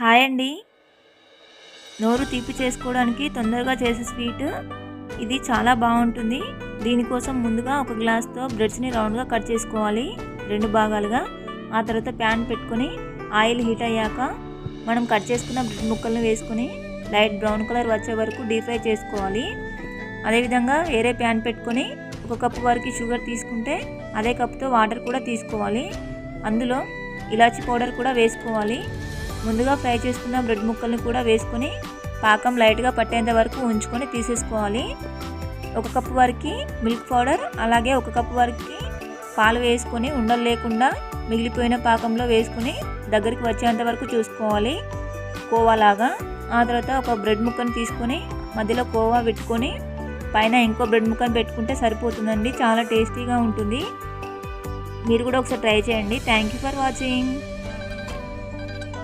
Hi అండి. నోరు తీపి చేసుకోవడానికి తొందరగా చేసే స్వీట్. ఇది చాలా బాగుంటుంది. దీనికోసం ముందుగా ఒక గ్లాస్తో బ్రెడ్స్ని రౌండ్గా కట్ చేసుకోవాలి. రెండు భాగాలుగా. ఆ తర్వాత ప్యాన్ పెట్టుకొని ఆయిల్ హీట్ అయ్యాక మనం కట్ చేసుకున్న బ్రెడ్ ముక్కలను వేసుకొని లైట్ బ్రౌన్ కలర్ వచ్చే వరకు డీప్ ఫ్రై చేసుకోవాలి. అదేవిధంగా వేరే ప్యాన్ పెట్టుకొని ఒక కప్పు వరకు షుగర్ తీసుకుంటే అదే కప్తో వాటర్ కూడా తీసుకోవాలి. అందులో ఇలాచి పౌడర్ కూడా వేసుకోవాలి. ముందుగా ఫ్రై చేసుకున్న బ్రెడ్ ముక్కల్ని కూడా వేసుకొని పాకం లైట్గా పట్టేంత వరకు ఉంచుకొని తీసేసుకోవాలి. ఒక కప్పు వరకు మిల్క్ పౌడర్ అలాగే ఒక కప్పు వరకు పాలు వేసుకొని ఉండలు లేకుండా మిగిలిపోయిన పాకంలో వేసుకుని దగ్గరికి వచ్చేంత వరకు చూసుకోవాలి. కోవాలాగా ఆ తర్వాత ఒక బ్రెడ్ ముక్కను తీసుకొని మధ్యలో కోవా పెట్టుకొని పైన ఇంకో బ్రెడ్ ముక్కను పెట్టుకుంటే సరిపోతుందండి. చాలా టేస్టీగా ఉంటుంది. మీరు కూడా ఒకసారి ట్రై చేయండి. Thank you for watching